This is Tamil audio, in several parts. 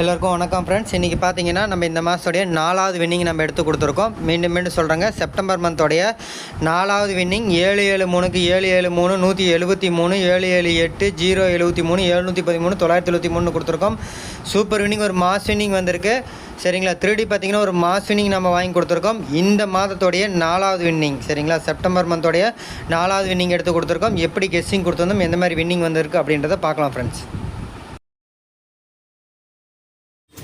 எல்லாருக்கும் வணக்கம் ஃப்ரெண்ட்ஸ் இன்றைக்கி பார்த்தீங்கன்னா நம்ம இந்த மாதத்துடைய நாலாவது வின்னிங் நம்ம எடுத்து கொடுத்துருக்கோம். மீண்டும் மீண்டும் சொல்கிறேங்க செப்டம்பர் மந்தோடைய நாலாவது வின்னிங் ஏழு ஏழு மூணுக்கு ஏழு ஏழு மூணு நூற்றி எழுபத்தி மூணு ஏழு ஏழு எட்டு ஜீரோ எழுபத்தி மூணு எழுநூற்றி பதிமூணு தொள்ளாயிரத்தி எழுபத்தி மூணு கொடுத்துருக்கோம். சூப்பர் வின்னிங் ஒரு மாஸ் வின்னிங் வந்திருக்கு. சரிங்களா? த்ரீடி பார்த்தீங்கன்னா ஒரு மாஸ் வின்னிங் நம்ம வாங்கி கொடுத்துருக்கோம். இந்த மாதத்தோடைய நாலாவது வின்னிங் சரிங்களா? செப்டம்பர் மந்தோடைய நாலாவது வின்னிங் எடுத்து கொடுத்துருக்கோம். எப்படி கெஸ்ஸிங் கொடுத்துருந்தோம்? எந்த மாதிரி வின்னிங் வந்திருக்கு அப்படின்றத பார்க்கலாம் friends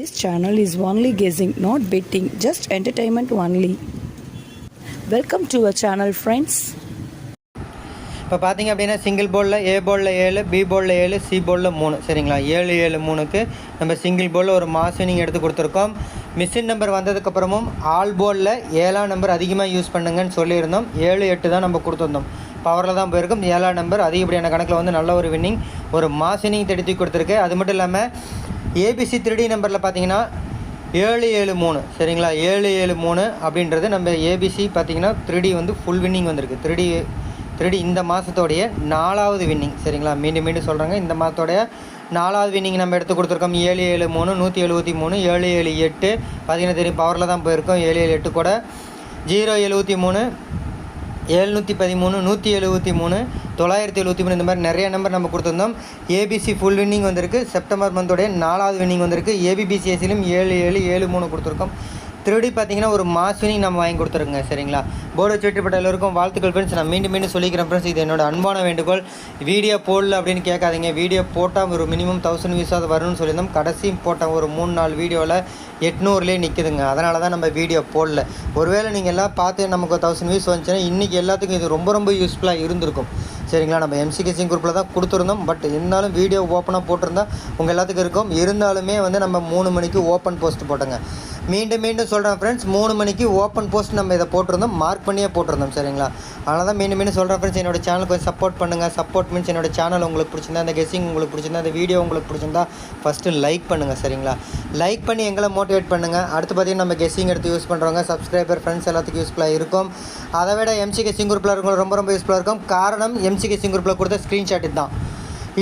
This channel is only guessing, not betting, just entertainment only. Welcome to our channel, friends. இப்போ பார்த்தீங்க அப்படின்னா சிங்கிள் போலில் ஏ போலில் ஏழு பி போலில் ஏழு சி போலில் மூணு. சரிங்களா? ஏழு ஏழு மூணுக்கு நம்ம சிங்கிள் போலில் ஒரு மாஸ் வினிங் எடுத்து கொடுத்துருக்கோம். மிஷின் நம்பர் வந்ததுக்கப்புறமும் ஆல் போலில் ஏழாம் நம்பர் அதிகமாக யூஸ் பண்ணுங்கன்னு சொல்லியிருந்தோம். ஏழு எட்டு தான் நம்ம கொடுத்துருந்தோம். பவரில் தான் போயிருக்கும். ஏழாம் நம்பர் அதிகப்படியான கணக்கில் வந்து நல்ல ஒரு வின்னிங் ஒரு மாஸ் வினிங் தடுத்து கொடுத்துருக்கு. அது மட்டும் இல்லாமல் ஏபிசி த்ரீடி நம்பரில் பார்த்தீங்கன்னா ஏழு ஏழு மூணு சரிங்களா? ஏழு ஏழு மூணு அப்படின்றது நம்ம ஏபிசி பார்த்தீங்கன்னா த்ரீடி வந்து ஃபுல் வின்னிங் வந்திருக்கு. த்ரீடி த்ரீடி இந்த மாதத்தோடைய நாலாவது வின்னிங் சரிங்களா? மீண்டும் மீண்டும் சொல்கிறாங்க இந்த மாதத்தோடைய நாலாவது வின்னிங் நம்ம எடுத்து கொடுத்துருக்கோம். ஏழு ஏழு மூணு நூற்றி எழுபத்தி மூணு ஏழு ஏழு எட்டு. பார்த்தீங்கன்னா தெரியும் பவரில் தான் போயிருக்கோம். ஏழு ஏழு எட்டு கூட. ஜீரோ எழுபத்தி மூணு எழுநூற்றி பதிமூணு நூற்றி எழுபத்தி மூணு தொள்ளாயிரத்தி எழுபத்தி மூணு இந்த மாதிரி நிறைய நம்பர் நம்ம கொடுத்துருந்தோம். ஏபிசி ஃபுல் வின்னிங் வந்திருக்கு. செப்டம்பர் மந்தோடைய நாலாவது வின்னிங் வந்திருக்கு. ஏபிபிசிஎஸ்சிலும் ஏழு ஏழு ஏழு மூணு கொடுத்துருக்கோம். திருடி பார்த்தீங்கன்னா ஒரு மாசுனி நம்ம வாங்கி கொடுத்துருங்க சரிங்களா? போர்டு வச்சு வெற்றிப்பட்ட எல்லோருக்கும் வாழ்த்துக்கள் ஃப்ரெண்ட்ஸ் நான் மீண்டும் மீண்டும் சொல்லிக்கிறேன் ஃப்ரெண்ட்ஸ் இது என்னோட அன்பான வேண்டுகோள். வீடியோ போடல அப்படின்னு கேட்காதீங்க. வீடியோ போட்டால் ஒரு மினிமம் தௌசண்ட் வியூஸாவது வரும்னு சொல்லியிருந்தோம். கடைசி போட்டோம் ஒரு மூணு நாலு வீடியோவில் எட்நூறுலேயே நிற்குதுங்க அதனால தான் நம்ம வீடியோ போடல. ஒருவேளை நீங்கள் எல்லாம் பார்த்து நமக்கு தௌசண்ட் வியூஸ் வந்துச்சுன்னா இன்றைக்கி எல்லாத்துக்கும் இது ரொம்ப ரொம்ப யூஸ்ஃபுல்லாக இருந்திருக்கும். சரிங்களா? நம்ம எம்சிகேசிங் குரூப்பில் தான் கொடுத்துருந்தோம். பட் இருந்தாலும் வீடியோ ஓப்பனாக போட்டிருந்தா உங்கள் எல்லாத்துக்கும் இருக்கும். இருந்தாலுமே வந்து நம்ம மூணு மணிக்கு ஓப்பன் போஸ்ட் போட்டோங்க. மீண்டும் மீண்டும் சொல்கிறேன் ஃப்ரெண்ட்ஸ் மூணு மணிக்கு ஓப்பன் போஸ்ட் நம்ம இதை போட்டிருந்தோம். மார்க் பண்ணியே போட்டிருந்தோம் சரிங்களா? அதனால தான் மீண்டும் மீண்டும் சொல்கிறேன் ஃப்ரெண்ட்ஸ் என்னோட சேனல் கொஞ்சம் சப்போர்ட் பண்ணுங்கள் சப்போர்ட் மீன்ஸ் என்னோட சேனல் உங்களுக்கு பிடிச்சிருந்தா அந்த கெஸிங் உங்களுக்கு பிடிச்சிருந்தா அந்த வீடியோ உங்களுக்கு பிடிச்சிருந்தா ஃபஸ்ட்டு லைக் பண்ணுங்கள் சரிங்களா? லைக் பண்ணி எங்களை மோட்டிவேட் பண்ணுங்கள் அடுத்து பார்த்தீங்கன்னா நம்ம கெஸிங் எடுத்து யூஸ் பண்ணுறவங்க சப்ஸ்கிரைபர் ஃப்ரெண்ட்ஸ் எல்லாத்துக்கும் யூஸ்ஃபுல்லாக இருக்கும். அதை விட எம்சி கெஸிங் குரூப்பில் இருக்கவங்க ரொம்ப ரொம்ப யூஸ்ஃபுல்லாக இருக்கும். காரணம் எம்சி கெஸிங் குரூப்பில் கொடுத்த ஸ்க்ரீன்ஷாட் தான்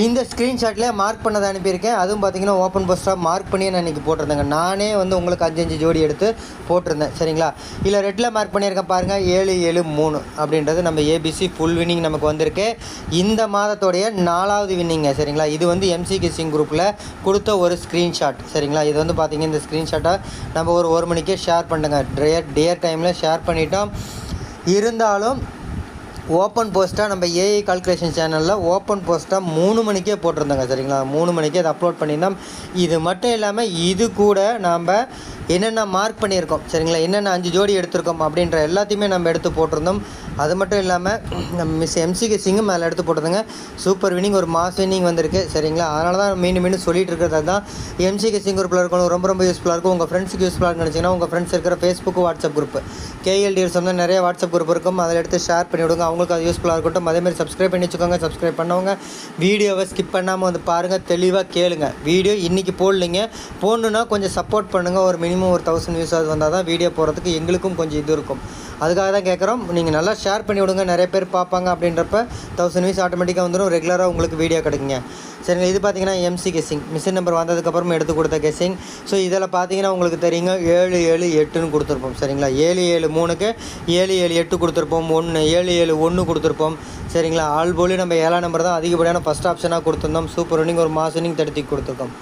இந்த ஸ்க்ரீன்ஷாட்லேயே மார்க் பண்ணதை அனுப்பியிருக்கேன். அதுவும் பார்த்தீங்கன்னா ஓப்பன் போஸ்ட்டாக மார்க் பண்ணி நான் இன்றைக்கி போட்டிருந்தேங்க. நானே வந்து உங்களுக்கு அஞ்சு அஞ்சு ஜோடி எடுத்து போட்டிருந்தேன். சரிங்களா? இல்லை ரெட்டில் மார்க் பண்ணியிருக்கேன் பாருங்கள் ஏழு ஏழு மூணு அப்படின்றது நம்ம ஏபிசி ஃபுல் வின்னிங் நமக்கு வந்திருக்கு. இந்த மாதத்தோடைய நாலாவது வின்னிங்க சரிங்களா? இது வந்து எம்சி கிசிங் குரூப்பில் கொடுத்த ஒரு ஸ்க்ரீன்ஷாட் சரிங்களா? இது வந்து பார்த்தீங்கன்னா இந்த ஸ்க்ரீன்ஷாட்டை நம்ம ஒரு ஒரு மணிக்கே ஷேர் பண்ணுங்க டேர் டேர் டைமில் ஷேர் பண்ணிட்டோம். இருந்தாலும் ஓப்பன் போஸ்ட்டாக நம்ம ஏஐ கால்குலேஷன் சேனலில் ஓப்பன் போஸ்ட்டாக மூணு மணிக்கே போட்டிருந்தோங்க சரிங்களா? மூணு மணிக்கே அதை அப்லோட் பண்ணியிருந்தோம். இது மட்டும் இல்லாமல் இது கூட நாம் என்னென்ன மார்க் பண்ணியிருக்கோம் சரிங்களா? என்னென்ன அஞ்சு ஜோடி எடுத்திருக்கோம் அப்படின்ற எல்லாத்தையுமே நம்ம எடுத்து போட்டிருந்தோம். அது மட்டும் இல்லாமல் நம்ம மிஸ் எம்சிகே சிங்கும் மேலே எடுத்து போட்டிருந்தோங்க. சூப்பர் வினிங் ஒரு மாஸ் வினிங் வந்திருக்கு சரிங்களா? அதனால தான் மீண்டும் மீண்டும் சொல்லிட்டு இருக்கிறது தான் எம்சிகே சிங் குரூப்பில் இருக்கணும் ரொம்ப ரொம்ப யூஸ்ஃபுல்லாக இருக்கும். உங்கள் ஃப்ரெண்ட்ஸுக்கு யூஸ்ஃபுல்லாக நினச்சிங்கன்னா உங்கள் ஃப்ரெண்ட்ஸ் இருக்கிற ஃபேஸ்புக் வாட்ஸ்அப் குரூப் கேஎல்டிஎஸ் வந்து நிறைய வாட்ஸ்அப் குரூப் இருக்கும். அதில் எடுத்து ஷேர் பண்ணி விடுங்க. அவங்களுக்கு அது யூஸ்ஃபுல்லாக இருக்கட்டும். அதேமாதிரி சப்ஸ்கிரைப் பண்ணி வச்சுக்கோங்க. சப்ஸ்கிரைப் பண்ணவங்க வீடியோவை ஸ்கிப் பண்ணாமல் வந்து பாருங்கள் தெளிவாக கேளுங்க. வீடியோ இன்றைக்கி போடலைங்க. போடணுன்னா கொஞ்சம் சப்போர்ட் பண்ணுங்கள் ஒரு மினிமம் ஒரு தௌசண்ட் வியூஸாவது வந்தால் தான் வீடியோ போகிறதுக்கு எங்களுக்கும் கொஞ்சம் இது இருக்கும். அதுக்காக தான் கேட்குறோம் நீங்கள் நல்லா ஷேர் பண்ணி விடுங்க. நிறைய பேர் பார்ப்பாங்க அப்படின்றப்ப தௌசண்ட் வியூஸ் ஆட்டோமேட்டிக்காக வந்துடும் ரெகுலராக உங்களுக்கு வீடியோ கிடைக்குங்க. சரிங்க இது பார்த்தீங்கன்னா எம்சி கெஸ்ஸிங் மிஷின் நம்பர் வந்ததுக்கப்புறம் எடுத்து கொடுத்த கெஸ்ஸிங் ஸோ இதில் பார்த்தீங்கன்னா உங்களுக்கு தெரியுங்க. ஏழு ஏழு எட்டுன்னு கொடுத்துருப்போம். சரிங்களா? ஏழு ஏழு மூணுக்கு ஏழு ஏழு எட்டு கொடுத்துருப்போம். ஒன்று ஏழு ஏழு ஒன்று கொடுத்துருப்போம். சரிங்களா? ஆல் போலி நம்ம ஏழாம் நம்பர் தான் அதிகப்படியான ஃபஸ்ட் ஆப்ஷனாக கொடுத்துருந்தோம். சூப்பர் ரன்னிங் ஒரு மாஸ் ரன்னிங் தடுத்தி கொடுத்துருக்கோம்.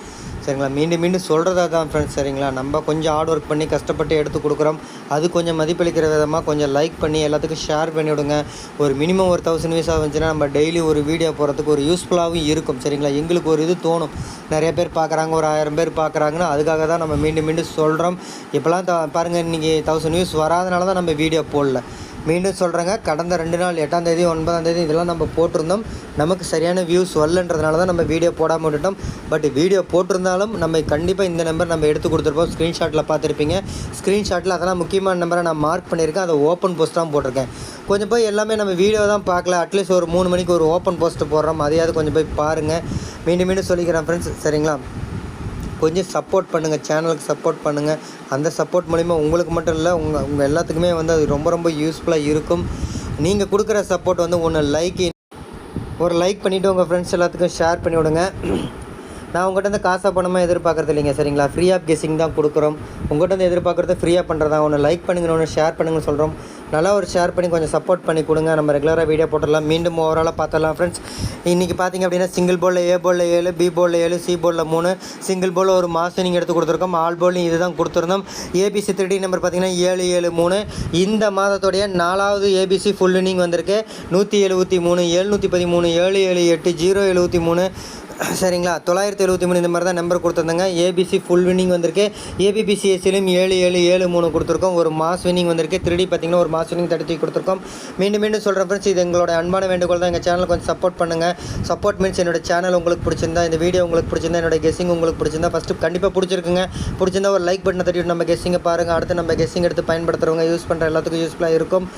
சரிங்களா? மீண்டும் மீண்டும் சொல்கிறதா தான் ஃப்ரெண்ட்ஸ் சரிங்களா? நம்ம கொஞ்சம் ஹார்ட் ஒர்க் பண்ணி கஷ்டப்பட்டு எடுத்து கொடுக்குறோம். அது கொஞ்சம் மதிப்பளிக்கிற விதமாக கொஞ்சம் லைக் பண்ணி எல்லாத்துக்கும் ஷேர் பண்ணி விடுங்க. ஒரு மினிமம் ஒரு தௌசண்ட் வியூஸ் வந்துச்சுன்னா நம்ம டெய்லி ஒரு வீடியோ போகிறதுக்கு ஒரு யூஸ்ஃபுல்லாகவும் இருக்கும் சரிங்களா? எங்களுக்கு ஒரு இது தோணும். நிறைய பேர் பார்க்குறாங்க ஒரு ஆயிரம் பேர் பார்க்குறாங்கன்னா அதுக்காக தான் நம்ம மீண்டும் மீண்டும் சொல்கிறோம் இப்போலாம் த பாருங்கள் இன்றைக்கி தௌசண்ட் வியூஸ் வராதனால தான் நம்ம வீடியோ போடல. மீண்டும் சொல்கிறேங்க கடந்த ரெண்டு நாள் எட்டாம் தேதி ஒன்பதாம் தேதி இதெல்லாம் நம்ம போட்டிருந்தோம். நமக்கு சரியான வியூஸ் வரலன்றதுனால தான் நம்ம வீடியோ போடாமல் விட்டுட்டோம். பட் வீடியோ போட்டிருந்தாலும் நம்ம கண்டிப்பாக இந்த நம்பர் நம்ம எடுத்து கொடுத்துருப்போம். ஸ்க்ரீன்ஷாட்டில் பார்த்துருப்பீங்க. ஸ்க்ரீன்ஷாட்டில் அதெல்லாம் முக்கியமான நம்பரை நான் மார்க் பண்ணியிருக்கேன். அதை ஓப்பன் போஸ்ட் தான் போட்டிருக்கேன். கொஞ்சம் போய் எல்லாமே நம்ம வீடியோ தான் பார்க்கல. அட்லீஸ்ட் ஒரு மூணு மணிக்கு ஒரு ஓப்பன் போஸ்ட் போடுறோம் அதையாவது கொஞ்சம் போய் பாருங்கள் மீண்டும் மீண்டும் சொல்லிக்கிறேன் ஃப்ரெண்ட்ஸ் சரிங்களா? கொஞ்சம் சப்போர்ட் பண்ணுங்கள் சேனலுக்கு சப்போர்ட் பண்ணுங்கள் அந்த சப்போர்ட் மூலிமா உங்களுக்கு மட்டும் இல்லை உங்கள் உங்கள் எல்லாத்துக்குமே வந்து அது ரொம்ப ரொம்ப யூஸ்ஃபுல்லாக இருக்கும். நீங்கள் கொடுக்குற சப்போர்ட் வந்து ஒன்று லைக் ஒரு லைக் பண்ணிவிட்டு உங்கள் ஃப்ரெண்ட்ஸ் எல்லாத்துக்கும் ஷேர் பண்ணி விடுங்க. நான் உங்கள்கிட்ட இருந்து காசாக பணமாக எதிர்பார்க்குறது இல்லைங்க சரிங்களா? ஃப்ரீ ஆஃப் கெஸிங் தான் கொடுக்குறோம். உங்கள்கிட்ட இருந்து எதிர்பார்க்குறது ஃப்ரீயாக பண்ணுறதா ஒன்று லைக் பண்ணுங்க ஒன்று ஷேர் பண்ணுங்கன்னு சொல்கிறோம் நல்லா ஒரு ஷேர் பண்ணி கொஞ்சம் சப்போர்ட் பண்ணி கொடுங்க. நம்ம ரெகுலராக வீடியோ போட்டுடலாம். மீண்டும் ஓவராலாக பார்த்தரலாம் ஃப்ரெண்ட்ஸ் இன்றைக்கி பார்த்தீங்க அப்படின்னா சிங்கிள் போலில் ஏ போலில் ஏழு பி போலில் ஏழு சி போலில் மூணு. சிங்கிள் போலில் ஒரு மாதம் நீங்கள் எடுத்து கொடுத்துருக்கோம். ஆல் போலையும் இது தான் கொடுத்துருந்தோம். ஏபிசி த்ரீ நம்பர் பார்த்தீங்கன்னா ஏழு ஏழு மூணு. இந்த மாதத்துடைய நாலாவது ஏபிசி ஃபுல் இன்னிங் வந்திருக்கு. நூற்றி எழுபத்தி மூணு எழுநூற்றி பதிமூணு ஏழு ஏழு எட்டு ஜீரோ எழுபத்தி மூணு. சரிங்களா? தொள்ளாயிரத்தி எழுபத்தி மூணு இந்த மாதிரி தான் நம்பர் கொடுத்துருந்தாங்க. ஏபிசி ஃபுல் வின்னிங் வந்திருக்கு. ஏபிபிசிஎஸ்சிலும் ஏழு ஏழு ஏழு மூணு கொடுத்துருக்கோம். ஒரு மாஸ் வின்னிங் வந்திருக்கு. த்ரீ பார்த்தீங்கன்னா ஒரு மாஸ் வின்னிங் தடுத்து கொடுத்துருக்கோம். மீண்டும் மீண்டும் சொல்கிறேன் ஃப்ரெண்ட்ஸ் இது எங்களோட அன்பான வேண்டுகோள் தான். எங்கள் சேனலை கொஞ்சம் சப்போர்ட் பண்ணுங்கள் சப்போர்ட் மீன்ஸ் என்னோட சேனல் உங்களுக்கு பிடிச்சிருந்தா இந்த வீடியோ உங்களுக்கு பிடிச்சிருந்தா என்னோட கெஸ்ஸிங் உங்களுக்கு பிடிச்சிருந்தா ஃபஸ்ட்டு கண்டிப்பாக பிடிச்சிருக்குங்க. பிடிச்சிருந்தா ஒரு லைக் பட்டனை தட்டிட்டு நம்ம கெஸ்ஸிங்கை பாருங்கள் அடுத்து நம்ம கெஸ்ஸிங் எடுத்து பயன்படுத்துகிறவங்க யூஸ் பண்ணுற எல்லாத்துக்கும் யூஸ்ஃபுல்லாக இருக்கும்.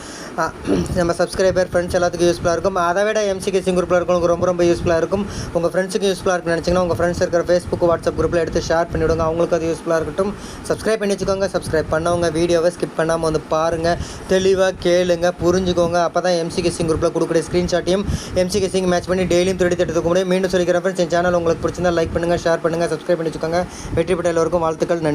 நம்ம சப்ஸ்கிரைபர் ஃப்ரெண்ட்ஸ் எல்லாத்துக்கும் யூஸ்ஃபுல்லாக இருக்கும். அதை விட எம்சி கெஸ்ஸிங் குரூப்பில் இருக்கவங்களுக்கு ரொம்ப ரொம்ப யூஸ்ஃபுல்லாக இருக்கும். உங்கள் ஃப்ரெண்ட்ஸுக்கு யூஸ்ஃபுல்லாக இருக்குன்னு நினச்சிங்கன்னா உங்கள் ஃப்ரெண்ட்ஸ் இருக்கிற ஃபேஸ்புக் வாட்ஸ்அப் குரூப்பில் எடுத்து ஷேர் பண்ணிவிடுங்க. அவங்களுக்கு அது யூஸ்ஃபுல்லாக இருக்கட்டும். சப்ஸ்கிரைப் பண்ணி வச்சுக்கோங்க. சப்ஸ்கிரைப் பண்ணவங்க வீடியோவை ஸ்கிப் பண்ணாமல் வந்து பாருங்கள் தெளிவாக கேளுங்க புரிஞ்சுக்கோங்க. அப்போ தான் எம்சி கெஸ்ஸிங் குரூப்பில் கொடுக்குற ஸ்க்ரீன்ஷாட்டையும் எம்சி கெஸ்ஸிங் மேட்ச் பண்ணி டெய்லியும் திருடி எடுத்துக்க முடியும் மீண்டும் சொல்லிக்கிறேன் ஃப்ரெண்ட்ஸ் என் சேனல் உங்களுக்கு பிடிச்சிருந்தா லைக் பண்ணுங்கள் ஷேர் பண்ணுங்கள் சப்ஸ்கிரைப் பண்ணி வச்சுக்கோங்க. வெற்றி பெற்ற எல்லோருக்கும் வாழ்த்துக்கள். நன்றி.